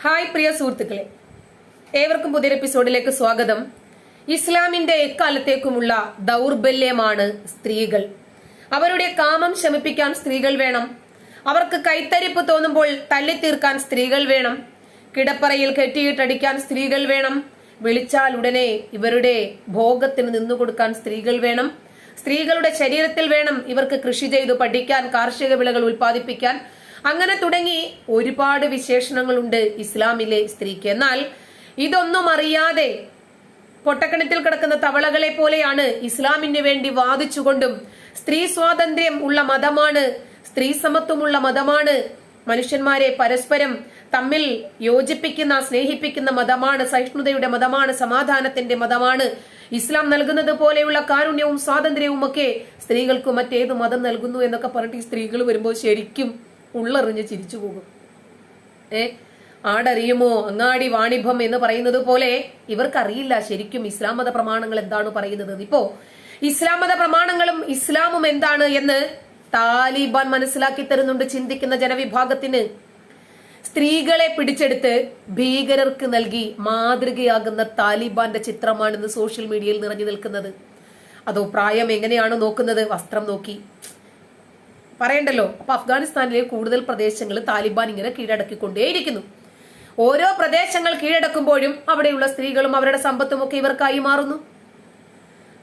Hi പ്രിയ സുഹൃത്തുക്കളെ. ഏവർക്കും പുതിയൊരു എപ്പിസോഡിലേക്ക് സ്വാഗതം. ഇസ്ലാമിന്റെ എക്കാലത്തേക്കുമുള്ള ദൗർബല്യമാണ് സ്ത്രീകൾ. അവരുടെ കാമം ശമിപ്പിക്കാൻ സ്ത്രീകൾ വേണം. അവർക്ക് കൈത്തരിപ്പ് തോന്നുമ്പോൾ തല്ലിത്തീർക്കാൻ സ്ത്രീകൾ വേണം. കിടപ്പറയിൽ കെട്ടിയിട്ടടിക്കാൻ സ്ത്രീകൾ വേണം. വിളിച്ചാൽ ഉടനെ ഇവരുടെ ഭോഗത്തിന് നിന്നുകൊടുക്കാൻ സ്ത്രീകൾ വേണം. സ്ത്രീകളുടെ ശരീരത്തിൽ വേണം ഇവർക്ക് കൃഷി ചെയ്തു പഠിക്കാൻ കാർഷിക വിളകൾ ഉൽപ്പാദിപ്പിക്കാൻ. അങ്ങനെ തുടങ്ങി ഒരുപാട് വിശേഷണങ്ങളുണ്ട് ഇസ്ലാമിലെ സ്ത്രീക്ക്. എന്നാൽ ഇതൊന്നും അറിയാതെ പൊട്ടക്കിണറ്റിൽ കിടക്കുന്ന തവളകളെ പോലെയാണ് ഇസ്ലാമിന് വേണ്ടി വാദിച്ചുകൊണ്ടും സ്ത്രീ സ്വാതന്ത്ര്യം ഉള്ള മതമാണ് സ്ത്രീ സമത്വമുള്ള മതമാണ് മനുഷ്യന്മാരെ പരസ്പരം തമ്മിൽ യോജിപ്പിക്കുന്ന സ്നേഹിപ്പിക്കുന്ന മതമാണ് സഹിഷ്ണുതയുടെ മതമാണ് സമാധാനത്തിന്റെ മതമാണ്. ഇസ്ലാം നൽകുന്നത് പോലെയുള്ള കാരുണ്യവും സ്വാതന്ത്ര്യവും ഒക്കെ സ്ത്രീകൾക്ക് മറ്റേത് മതം നൽകുന്നു എന്നൊക്കെ പറഞ്ഞിട്ട് സ്ത്രീകൾ വരുമ്പോൾ ശരിക്കും ഉള്ളറിഞ്ഞ് ചിരിച്ചു പോകും. ഏ ആടറിയുമോ? അങ്ങാടി വാണിഭം എന്ന് പറയുന്നത് പോലെ ഇവർക്കറിയില്ല ശരിക്കും ഇസ്ലാം മത പ്രമാണങ്ങൾ എന്താണ് പറയുന്നത്. ഇപ്പോ ഇസ്ലാം മത പ്രമാണങ്ങളും ഇസ്ലാമും എന്താണ് എന്ന് താലിബാൻ മനസ്സിലാക്കി തരുന്നുണ്ട് ചിന്തിക്കുന്ന ജനവിഭാഗത്തിന്. സ്ത്രീകളെ പിടിച്ചെടുത്ത് ഭീകരർക്ക് നൽകി മാതൃകയാകുന്ന താലിബാന്റെ ചിത്രമാണെന്ന് സോഷ്യൽ മീഡിയയിൽ നിറഞ്ഞു നിൽക്കുന്നത്. അതോ പ്രായം എങ്ങനെയാണ് നോക്കുന്നത്? വസ്ത്രം നോക്കി. പറയണ്ടല്ലോ? അപ്പൊ അഫ്ഗാനിസ്ഥാനിലെ കൂടുതൽ പ്രദേശങ്ങൾ താലിബാൻ ഇങ്ങനെ കീഴടക്കിക്കൊണ്ടേയിരിക്കുന്നു. ഓരോ പ്രദേശങ്ങൾ കീഴടക്കുമ്പോഴും അവിടെയുള്ള സ്ത്രീകളും അവരുടെ സമ്പത്തും ഒക്കെ ഇവർക്കായി മാറുന്നു.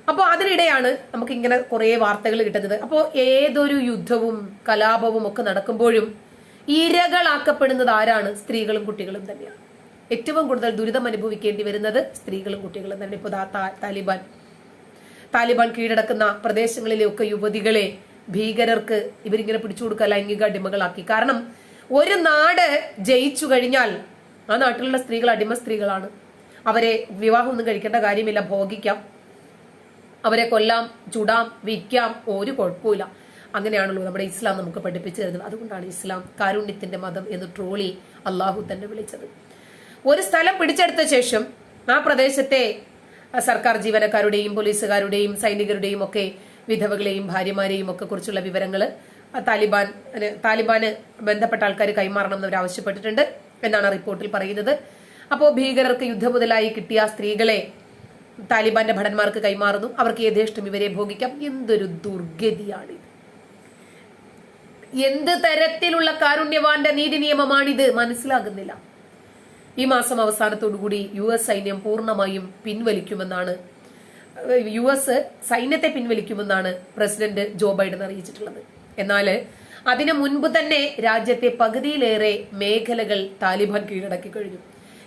അപ്പോൾ അതിനിടെയാണ് നമുക്ക് ഇങ്ങനെ കുറെ വാർത്തകൾ കിട്ടുന്നത്. അപ്പോൾ ഏതൊരു യുദ്ധവും കലാപവും ഒക്കെ നടക്കുമ്പോഴും ഇരകളാക്കപ്പെടുന്നത് ആരാണ്? സ്ത്രീകളും കുട്ടികളും തന്നെയാണ്. ഏറ്റവും കൂടുതൽ ദുരിതം അനുഭവിക്കേണ്ടി വരുന്നത് സ്ത്രീകളും കുട്ടികളും തന്നെ താ- താലിബാൻ. താലിബാൻ കീഴടക്കുന്ന പ്രദേശങ്ങളിലെയൊക്കെ യുവതികളെ ഭീകരർക്ക് ഇവരിങ്ങനെ പിടിച്ചു കൊടുക്കുക ലൈംഗിക അടിമകളാക്കി. കാരണം ഒരു നാട് ജയിച്ചു കഴിഞ്ഞാൽ ആ നാട്ടിലുള്ള സ്ത്രീകൾ അടിമ സ്ത്രീകളാണ്. അവരെ വിവാഹമൊന്നും കഴിക്കേണ്ട കാര്യമില്ല ഭോഗിക്കാം. അവരെ കൊല്ലാം ചുടാം വിൽക്കാം ഒരു കുഴപ്പമില്ല അങ്ങനെയാണല്ലോ നമ്മുടെ ഇസ്ലാം നമുക്ക് പഠിപ്പിച്ചു തരുന്നത്. അതുകൊണ്ടാണ് ഇസ്ലാം കാരുണ്യത്തിന്റെ മതം എന്ന് ട്രോളി അള്ളാഹു തന്നെ വിളിച്ചത്. ഒരു സ്ഥലം പിടിച്ചെടുത്ത ശേഷം ആ പ്രദേശത്തെ സർക്കാർ ജീവനക്കാരുടെയും പോലീസുകാരുടെയും സൈനികരുടെയും ഒക്കെ വിധവകളെയും ഭാര്യമാരെയും ഒക്കെ കുറിച്ചുള്ള വിവരങ്ങൾ താലിബാൻ താലിബാന് ബന്ധപ്പെട്ട ആൾക്കാർ കൈമാറണം എന്ന് അവർ ആവശ്യപ്പെട്ടിട്ടുണ്ട് എന്നാണ് റിപ്പോർട്ടിൽ പറയുന്നത്. അപ്പോൾ ഭീകരർക്ക് യുദ്ധം മുതലായി കിട്ടിയ സ്ത്രീകളെ താലിബാന്റെ ഭടന്മാർക്ക് കൈമാറുന്നു. അവർക്ക് യഥേഷ്ടം ഇവരെ ഭോഗിക്കാം. എന്തൊരു ദുർഗതിയാണിത്. എന്ത് തരത്തിലുള്ള കാരുണ്യവാന്റെ നീതി നിയമമാണിത്? മനസ്സിലാകുന്നില്ല. ഈ മാസം അവസാനത്തോടുകൂടി യു എസ് സൈന്യം പൂർണമായും പിൻവലിക്കുമെന്നാണ് യു എസ് സൈന്യത്തെ പിൻവലിക്കുമെന്നാണ് പ്രസിഡന്റ് ജോ ബൈഡൻ അറിയിച്ചിട്ടുള്ളത്. എന്നാൽ അതിനു മുൻപ് തന്നെ രാജ്യത്തെ പകുതിയിലേറെ മേഖലകൾ താലിബാൻ കീഴടക്കി കഴിഞ്ഞു.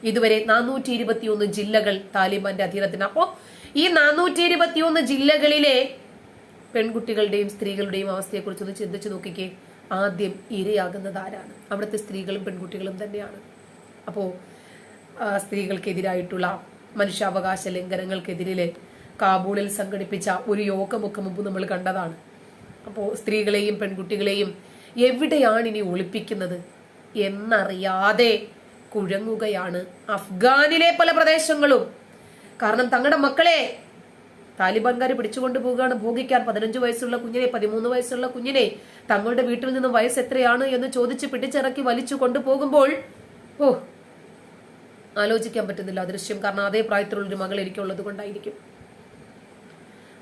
ഇതുവരെ നാനൂറ്റി ഇരുപത്തിയൊന്ന് ജില്ലകൾ താലിബാന്റെ അധീനത്തിന്. അപ്പോ ഈ നാനൂറ്റി ഇരുപത്തിയൊന്ന് ജില്ലകളിലെ പെൺകുട്ടികളുടെയും സ്ത്രീകളുടെയും അവസ്ഥയെക്കുറിച്ചൊന്ന് ചിന്തിച്ചു നോക്കിക്കേ. ആദ്യം ഇരയാകുന്നത് ആരാണ്? അവിടുത്തെ സ്ത്രീകളും പെൺകുട്ടികളും തന്നെയാണ്. അപ്പോൾ സ്ത്രീകൾക്കെതിരായിട്ടുള്ള മനുഷ്യാവകാശ ലംഘനങ്ങൾക്കെതിരെ കാബൂളിൽ സംഘടിപ്പിച്ച ഒരു യോഗമൊക്കെ മുമ്പ് നമ്മൾ കണ്ടതാണ്. അപ്പോൾ സ്ത്രീകളെയും പെൺകുട്ടികളെയും എവിടെയാണ് ഇനി ഒളിപ്പിക്കുന്നത് എന്നറിയാതെ കുഴങ്ങുകയാണ് അഫ്ഗാനിലെ പല പ്രദേശങ്ങളും. കാരണം തങ്ങളുടെ മക്കളെ താലിബാൻകാർ പിടിച്ചുകൊണ്ട് പോവുകയാണ്. ഭോഗിക്കാൻ പതിനഞ്ച് വയസ്സുള്ള കുഞ്ഞിനെ പതിമൂന്ന് വയസ്സുള്ള കുഞ്ഞിനെ തങ്ങളുടെ വീട്ടിൽ നിന്ന് വയസ്സ് എത്രയാണ് എന്ന് ചോദിച്ച് പിടിച്ചിറക്കി വലിച്ചു കൊണ്ടുപോകുമ്പോൾ ഓ ആലോചിക്കാൻ പറ്റുന്നില്ല ദൃശ്യം കാരണം അതേ പ്രായത്തിലുള്ളൊരു മകൾ എനിക്കുള്ളത് കൊണ്ടായിരിക്കും.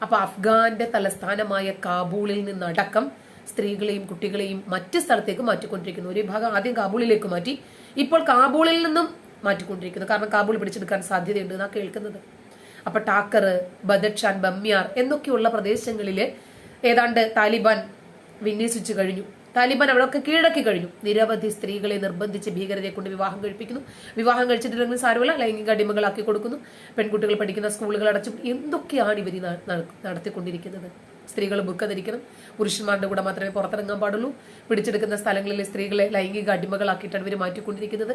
അപ്പൊ അഫ്ഗാന്റെ തലസ്ഥാനമായ കാബൂളിൽ നിന്നടക്കം സ്ത്രീകളെയും കുട്ടികളെയും മറ്റു സ്ഥലത്തേക്ക് മാറ്റിക്കൊണ്ടിരിക്കുന്നു. ഒരു ഭാഗം ആദ്യം കാബൂളിലേക്ക് മാറ്റി ഇപ്പോൾ കാബൂളിൽ നിന്നും മാറ്റിക്കൊണ്ടിരിക്കുന്നു. കാരണം കാബൂൾ പിടിച്ചെടുക്കാൻ സാധ്യതയുണ്ട് എന്നാ കേൾക്കുന്നത്. അപ്പൊ ടാക്കർ ബദക്ഷാൻ ബമ്യാർ എന്നൊക്കെയുള്ള പ്രദേശങ്ങളിൽ ഏതാണ്ട് താലിബാൻ വിന്യസിച്ചു കഴിഞ്ഞു. താലിബാൻ അവിടെയൊക്കെ കീഴടക്കി കഴിഞ്ഞു. നിരവധി സ്ത്രീകളെ നിർബന്ധിച്ച് ഭീകരരെ കൊണ്ട് വിവാഹം കഴിപ്പിക്കുന്നു. വിവാഹം കഴിച്ചിട്ടില്ലെങ്കിൽ സാരമില്ല. ലൈംഗിക അടിമകളാക്കി കൊടുക്കുന്നു. പെൺകുട്ടികൾ പഠിക്കുന്ന സ്കൂളുകൾ അടച്ചു എന്തൊക്കെയാണ് ഇവർ നടത്തിക്കൊണ്ടിരിക്കുന്നത്? സ്ത്രീകൾ ബുക്ക ധരിക്കണം. പുരുഷന്മാരുടെ കൂടെ മാത്രമേ പുറത്തിറങ്ങാൻ പാടുള്ളൂ. പിടിച്ചെടുക്കുന്ന സ്ഥലങ്ങളിലെ സ്ത്രീകളെ ലൈംഗിക അടിമകളാക്കിയിട്ടാണ് ഇവർ മാറ്റിക്കൊണ്ടിരിക്കുന്നത്.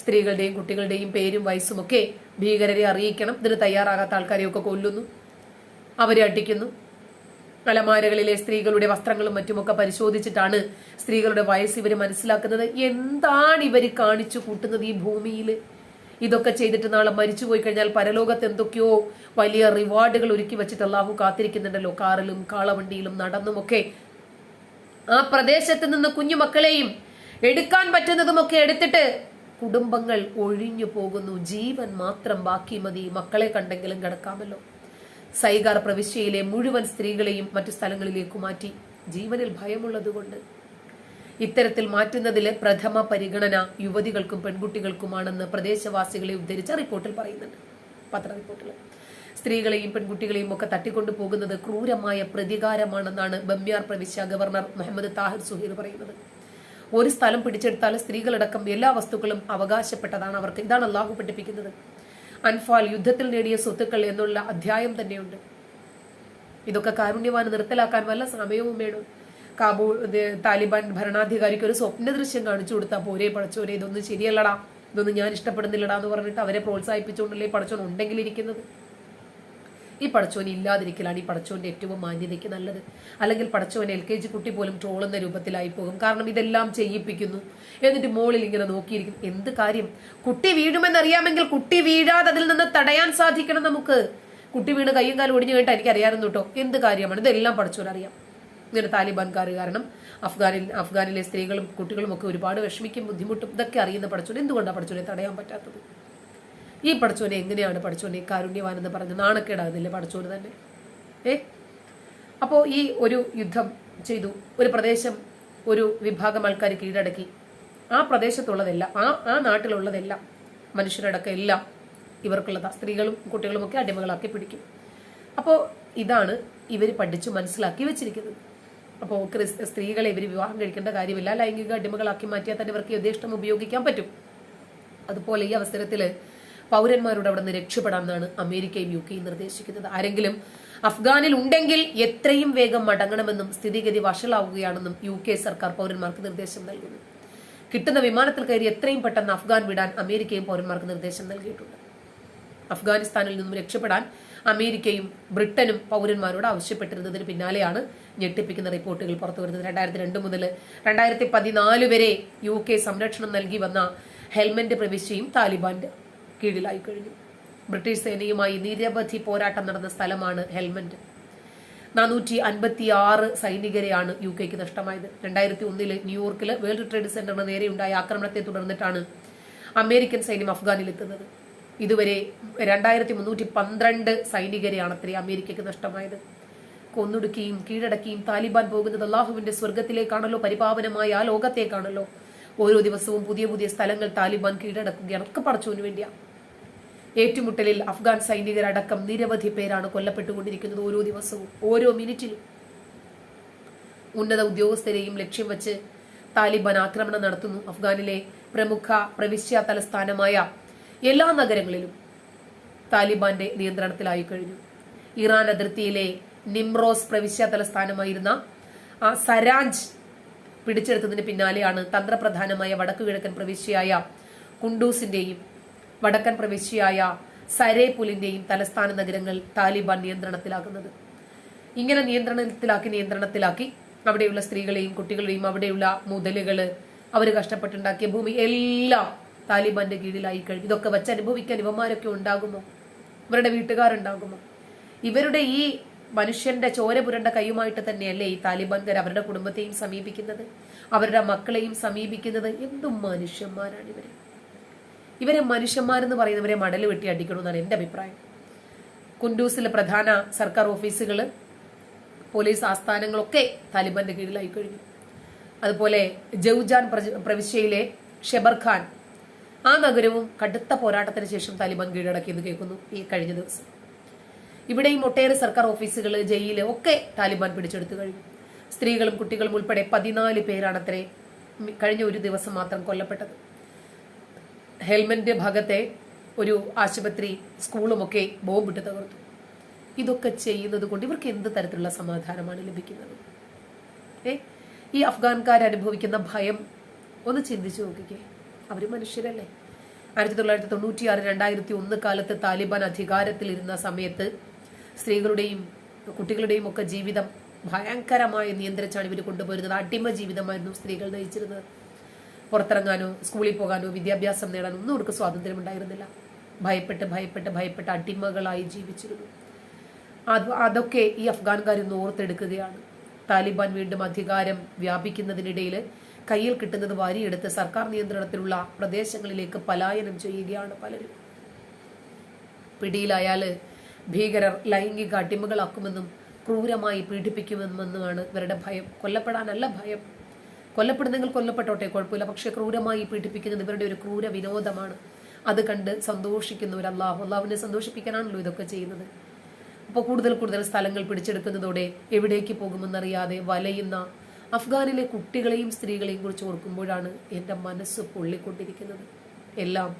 സ്ത്രീകളുടെയും കുട്ടികളുടെയും പേരും വയസ്സും ഒക്കെ ഭീകരരെ അറിയിക്കണം. ഇതിന് തയ്യാറാകാത്ത ആൾക്കാരെയൊക്കെ കൊല്ലുന്നു. അവരെ അടിക്കുന്നു. അലമാരകളിലെ സ്ത്രീകളുടെ വസ്ത്രങ്ങളും മറ്റുമൊക്കെ പരിശോധിച്ചിട്ടാണ് സ്ത്രീകളുടെ വയസ്സ് ഇവർ മനസ്സിലാക്കുന്നത്. എന്താണ് ഇവർ കാണിച്ചു കൂട്ടുന്നത് ഈ ഭൂമിയിൽ ഇതൊക്കെ ചെയ്തിട്ട് നാളെ മരിച്ചു പോയി കഴിഞ്ഞാൽ പരലോകത്ത് എന്തൊക്കെയോ വലിയ റിവാർഡുകൾ ഒരുക്കി വെച്ചിട്ട് അള്ളാഹു കാത്തിരിക്കുന്നുണ്ടല്ലോ. കാറിലും കാളവണ്ടിയിലും നടന്നുമൊക്കെ. ആ പ്രദേശത്ത് നിന്ന് കുഞ്ഞുമക്കളെയും എടുക്കാൻ പറ്റുന്നതുമൊക്കെ എടുത്തിട്ട് കുടുംബങ്ങൾ ഒഴിഞ്ഞു പോകുന്നു. ജീവൻ മാത്രം ബാക്കി മതി. മക്കളെ കണ്ടെങ്കിലും കിടക്കാമല്ലോ. സൈഗാർ പ്രവിശ്യയിലെ മുഴുവൻ സ്ത്രീകളെയും മറ്റു സ്ഥലങ്ങളിലേക്ക് മാറ്റി. ജീവനിൽ ഭയമുള്ളതുകൊണ്ട്. ഇത്തരത്തിൽ മാറ്റുന്നതിലെ പ്രഥമ പരിഗണന യുവതികൾക്കും പെൺകുട്ടികൾക്കുമാണെന്ന് പ്രദേശവാസികളെ ഉദ്ധരിച്ച റിപ്പോർട്ടിൽ പറയുന്നുണ്ട്. പത്ര റിപ്പോർട്ടിൽ സ്ത്രീകളെയും പെൺകുട്ടികളെയും ഒക്കെ തട്ടിക്കൊണ്ടു പോകുന്നത് ക്രൂരമായ പ്രതികാരമാണെന്നാണ് ബമ്യാർ പ്രവിശ്യ ഗവർണർ മുഹമ്മദ് താഹിർ സുഹീർ പറയുന്നത്. ഒരു സ്ഥലം പിടിച്ചെടുത്താൽ സ്ത്രീകളടക്കം എല്ലാ വസ്തുക്കളും അവകാശപ്പെട്ടതാണ് അവർക്ക്. ഇതാണ് അള്ളാഹു പഠിപ്പിക്കുന്നത്. അൻഫാൽ യുദ്ധത്തിൽ നേടിയ സ്വത്തുക്കൾ എന്നുള്ള അധ്യായം തന്നെയുണ്ട്. ഇതൊക്കെ കാരുണ്യവാന് നിർത്തലാക്കാൻ വല്ല സമയവും വേണം. കാബൂൾ താലിബാൻ ഭരണാധികാരിക്ക് ഒരു സ്വപ്ന ദൃശ്യം കാണിച്ചു കൊടുത്താൽ പോരെ പടച്ചോരെ ഇതൊന്നും ശരിയല്ലടാ. ഇതൊന്നും ഞാൻ ഇഷ്ടപ്പെടുന്നില്ലടാ എന്ന് പറഞ്ഞിട്ട് അവരെ പ്രോത്സാഹിപ്പിച്ചുകൊണ്ടല്ലേ പടച്ചോൻ ഉണ്ടെങ്കിൽ ഇരിക്കുന്നത് ഈ പടച്ചോൻ ഇല്ലാതിരിക്കലാണ് ഈ പടച്ചോന്റെ ഏറ്റവും മാന്യതയ്ക്ക് നല്ലത്. അല്ലെങ്കിൽ പടച്ചോൻ എൽ കെ ജി കുട്ടി പോലും ട്രോളുന്ന രൂപത്തിലായി പോകും കാരണം ഇതെല്ലാം ചെയ്യിപ്പിക്കുന്നു. എന്നിട്ട് മോളിൽ ഇങ്ങനെ നോക്കിയിരിക്കും. എന്ത് കാര്യം? കുട്ടി വീഴുമെന്നറിയാമെങ്കിൽ കുട്ടി വീഴാതെ അതിൽ നിന്ന് തടയാൻ സാധിക്കണം നമുക്ക്. കുട്ടി വീണ് കയ്യും കാലും ഒടിഞ്ഞു കഴിഞ്ഞിട്ട് എനിക്ക് അറിയാമെന്ന് കേട്ടോ. എന്ത് കാര്യമാണ്? ഇതെല്ലാം പടച്ചോൻ അറിയാം. ഇങ്ങനെ താലിബാൻകാർ കാരണം അഫ്ഗാനിൽ അഫ്ഗാനിലെ സ്ത്രീകളും കുട്ടികളും ഒക്കെ ഒരുപാട് വിഷമിക്കും ബുദ്ധിമുട്ടും ഇതൊക്കെ അറിയുന്ന പടച്ചോൻ എന്തുകൊണ്ടാണ് പടച്ചോനെ തടയാൻ പറ്റാത്തത്? ഈ പഠിച്ചോനെ എങ്ങനെയാണ് പഠിച്ചോനെ കാരുണ്യവാൻ എന്ന് പറഞ്ഞ് നാണക്കേടാകുന്നില്ലേ പഠിച്ചോന് തന്നെ? ഏ? അപ്പോൾ ഈ ഒരു യുദ്ധം ചെയ്തു. ഒരു പ്രദേശം ഒരു വിഭാഗം ആൾക്കാർ കീഴടക്കി. ആ പ്രദേശത്തുള്ളതെല്ലാം ആ ആ നാട്ടിലുള്ളതെല്ലാം മനുഷ്യരടക്കം എല്ലാം ഇവർക്കുള്ളതാ. സ്ത്രീകളും കുട്ടികളും ഒക്കെ അടിമകളാക്കി പിടിക്കും. അപ്പോൾ ഇതാണ് ഇവർ പഠിച്ചു മനസ്സിലാക്കി വെച്ചിരിക്കുന്നത്. അപ്പോൾ സ്ത്രീകളെ ഇവർ വിവാഹം കഴിക്കേണ്ട കാര്യമില്ല. ലൈംഗിക അടിമകളാക്കി മാറ്റിയാൽ തന്നെ ഇവർക്ക് യഥേഷ്ടം ഉപയോഗിക്കാൻ പറ്റും. അതുപോലെ ഈ അവസരത്തിൽ പൗരന്മാരോട് അവിടെ നിന്ന് രക്ഷപ്പെടാമെന്നാണ് അമേരിക്കയും യു കെയും നിർദ്ദേശിക്കുന്നത്. ആരെങ്കിലും അഫ്ഗാനിൽ ഉണ്ടെങ്കിൽ എത്രയും വേഗം മടങ്ങണമെന്നും സ്ഥിതിഗതി വഷളാവുകയാണെന്നും യു കെ സർക്കാർ പൗരന്മാർക്ക് നിർദ്ദേശം നൽകുന്നു. കിട്ടുന്ന വിമാനത്തിൽ കയറി എത്രയും പെട്ടെന്ന് അഫ്ഗാൻ വിടാൻ അമേരിക്കയും പൗരന്മാർക്ക് നിർദ്ദേശം നൽകിയിട്ടുണ്ട്. അഫ്ഗാനിസ്ഥാനിൽ നിന്നും രക്ഷപ്പെടാൻ അമേരിക്കയും ബ്രിട്ടനും പൗരന്മാരോട് ആവശ്യപ്പെട്ടിരുന്നതിന് പിന്നാലെയാണ് ഞെട്ടിപ്പിക്കുന്ന റിപ്പോർട്ടുകൾ പുറത്തുവരുന്നത്. രണ്ടായിരത്തി രണ്ട് മുതൽ രണ്ടായിരത്തി പതിനാല് വരെ യു കെ സംരക്ഷണം നൽകി വന്ന ഹെൽമെന്റ് പ്രവിശ്യയും താലിബാന്റെ കീഴിലായി കഴിഞ്ഞു ബ്രിട്ടീഷ് സേനയുമായി നിരവധി പോരാട്ടം നടന്ന സ്ഥലമാണ് ഹെൽമെന്റ്. നാനൂറ്റി അൻപത്തി ആറ് സൈനികരെയാണ് യു കെക്ക് നഷ്ടമായത്. രണ്ടായിരത്തി ഒന്നിലെ ന്യൂയോർക്കിലെ വേൾഡ് ട്രേഡ് സെന്ററിന് നേരെയുണ്ടായ ആക്രമണത്തെ തുടർന്നിട്ടാണ് അമേരിക്കൻ സൈന്യം അഫ്ഗാനിൽ എത്തുന്നത് ഇതുവരെ രണ്ടായിരത്തി മുന്നൂറ്റി പന്ത്രണ്ട് സൈനികരെയാണ് അത്രേ അമേരിക്കയ്ക്ക് നഷ്ടമായത്. കൊന്നൊടുക്കിയും കീഴടക്കിയും താലിബാൻ പോകുന്നത് അള്ളാഹുവിന്റെ സ്വർഗത്തിലേക്കാണല്ലോ പരിപാവനമായ ആ ലോകത്തേക്കാണല്ലോ. ഓരോ ദിവസവും പുതിയ പുതിയ സ്ഥലങ്ങൾ താലിബാൻ കീഴടക്കുകയാണ്. ഒക്കെ പടച്ചോന് വേണ്ടിയാ. ഏറ്റുമുട്ടലിൽ അഫ്ഗാൻ സൈനികരടക്കം നിരവധി പേരാണ് കൊല്ലപ്പെട്ടുകൊണ്ടിരിക്കുന്നത് ഓരോ ദിവസവും ഓരോ മിനിറ്റിലും. ഉന്നത ഉദ്യോഗസ്ഥരെയും ലക്ഷ്യം വെച്ച് താലിബാൻ ആക്രമണം നടത്തുന്നു. അഫ്ഗാനിലെ പ്രമുഖ പ്രവിശ്യ തലസ്ഥാനമായ എല്ലാ നഗരങ്ങളിലും താലിബാന്റെ നിയന്ത്രണത്തിലായി കഴിഞ്ഞു. ഇറാൻ അതിർത്തിയിലെ നിംറോസ് പ്രവിശ്യ തലസ്ഥാനമായിരുന്ന ആ സരാജ് പിടിച്ചെടുത്തതിന് പിന്നാലെയാണ് തന്ത്രപ്രധാനമായ വടക്കുകിഴക്കൻ പ്രവിശ്യയായ കുണ്ടൂസിന്റെയും വടക്കൻ പ്രവിശ്യയായ സരേപുലിന്റെയും തലസ്ഥാന നഗരങ്ങൾ താലിബാൻ നിയന്ത്രണത്തിലാക്കുന്നത്. ഇങ്ങനെ നിയന്ത്രണത്തിലാക്കി നിയന്ത്രണത്തിലാക്കി അവിടെയുള്ള സ്ത്രീകളെയും കുട്ടികളെയും അവിടെയുള്ള മുതലുകൾ അവർ കഷ്ടപ്പെട്ടുണ്ടാക്കിയ ഭൂമി എല്ലാം താലിബാന്റെ കീഴിലായി കഴിഞ്ഞു. ഇതൊക്കെ വെച്ച് അനുഭവിക്കാൻ ഇവന്മാരൊക്കെ ഉണ്ടാകുമോ? ഇവരുടെ വീട്ടുകാരുണ്ടാകുമോ? ഇവരുടെ ഈ മനുഷ്യന്റെ ചോര പുരണ്ട കൈയുമായിട്ട് തന്നെയല്ലേ ഈ താലിബാൻകാർ അവരുടെ കുടുംബത്തെയും സമീപിക്കുന്നത്? അവരുടെ മക്കളെയും സമീപിക്കുന്നത്? എന്തും മനുഷ്യന്മാരാണ് ഇവർ ഇവരെ മനുഷ്യന്മാരെന്ന് പറയുന്നവരെ മടൽ വെട്ടി അടിക്കണമെന്നാണ് എന്റെ അഭിപ്രായം. കുണ്ടൂസിലെ പ്രധാന സർക്കാർ ഓഫീസുകൾ പോലീസ് ആസ്ഥാനങ്ങളൊക്കെ താലിബാന്റെ കീഴിലായി കഴിഞ്ഞു. അതുപോലെ ജൗജാൻ പ്രവിശ്യയിലെ ഷെബർഖാൻ ആ നഗരവും കടുത്ത പോരാട്ടത്തിന് ശേഷം താലിബാൻ കീഴടക്കിയെന്ന് കേൾക്കുന്നു ഈ കഴിഞ്ഞ ദിവസം. ഇവിടെയും ഒട്ടേറെ സർക്കാർ ഓഫീസുകൾ ജയിൽ ഒക്കെ താലിബാൻ പിടിച്ചെടുത്തു കഴിഞ്ഞു. സ്ത്രീകളും കുട്ടികളും ഉൾപ്പെടെ പതിനാല് പേരാണത്രേ കഴിഞ്ഞ ഒരു ദിവസം മാത്രം കൊല്ലപ്പെട്ടത്. ഹെൽമന്റ് ഭാഗത്തെ ഒരു ആശുപത്രി സ്കൂളുമൊക്കെ ബോംബിട്ട് തകർത്തു. ഇതൊക്കെ ചെയ്യുന്നത് കൊണ്ട് ഇവർക്ക് എന്ത് തരത്തിലുള്ള സമാധാനമാണ് ലഭിക്കുന്നത്? ഏ? ഈ അഫ്ഗാൻകാർ അനുഭവിക്കുന്ന ഭയം ഒന്ന് ചിന്തിച്ചു നോക്കിക്കേ. അവർ മനുഷ്യരല്ലേ? ആയിരത്തി തൊള്ളായിരത്തി തൊണ്ണൂറ്റിയാറ് രണ്ടായിരത്തി ഒന്ന് കാലത്ത് താലിബാൻ അധികാരത്തിലിരുന്ന സമയത്ത് സ്ത്രീകളുടെയും കുട്ടികളുടെയും ഒക്കെ ജീവിതം ഭയങ്കരമായി നിയന്ത്രിച്ചാണ് ഇവർ കൊണ്ടുപോയിരുന്നത്. അടിമ ജീവിതമായിരുന്നു സ്ത്രീകൾ നയിച്ചിരുന്നത്. പുറത്തിറങ്ങാനോ സ്കൂളിൽ പോകാനോ വിദ്യാഭ്യാസം നേടാനോ ഒന്നും അവർക്ക് സ്വാതന്ത്ര്യം ഉണ്ടായിരുന്നില്ല ഭയപ്പെട്ട് ഭയപ്പെട്ട് ഭയപ്പെട്ട് അടിമകളായി ജീവിച്ചിരുന്നു. അത് അതൊക്കെ ഈ അഫ്ഗാൻകാർ ഇന്ന് ഓർത്തെടുക്കുകയാണ്. താലിബാൻ വീണ്ടും അധികാരം വ്യാപിക്കുന്നതിനിടയിൽ കയ്യിൽ കിട്ടുന്നത് വാരിയെടുത്ത് സർക്കാർ നിയന്ത്രണത്തിലുള്ള പ്രദേശങ്ങളിലേക്ക് പലായനം ചെയ്യുകയാണ് പലരും. പിടിയിലായാൽ ഭീകരർ ലൈംഗിക അടിമകളാക്കുമെന്നും ക്രൂരമായി പീഡിപ്പിക്കുമെന്നുമാണ് ഇവരുടെ ഭയം. കൊല്ലപ്പെടാനല്ല ഭയം. കൊല്ലപ്പെടുന്നെങ്കിൽ കൊല്ലപ്പെട്ടോട്ടെ കുഴപ്പമില്ല. പക്ഷെ ക്രൂരമായി പീഡിപ്പിക്കുന്നത് ഇവരുടെ ഒരു ക്രൂര വിനോദമാണ്. അത് കണ്ട് സന്തോഷിക്കുന്ന ഒരു അള്ളാഹു. അള്ളാഹുവിനെ സന്തോഷിപ്പിക്കാനാണല്ലോ ഇതൊക്കെ ചെയ്യുന്നത്. അപ്പോൾ കൂടുതൽ കൂടുതൽ സ്ഥലങ്ങൾ പിടിച്ചെടുക്കുന്നതോടെ എവിടേക്ക് പോകുമെന്നറിയാതെ വലയുന്ന അഫ്ഗാനിലെ കുട്ടികളെയും സ്ത്രീകളെയും കുറിച്ച് ഓർക്കുമ്പോഴാണ് എന്റെ മനസ്സ് പൊള്ളിക്കൊണ്ടിരിക്കുന്നത്. എല്ലാം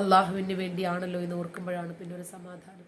അള്ളാഹുവിന് വേണ്ടിയാണല്ലോ എന്ന് ഓർക്കുമ്പോഴാണ് പിന്നെ ഒരു സമാധാനം.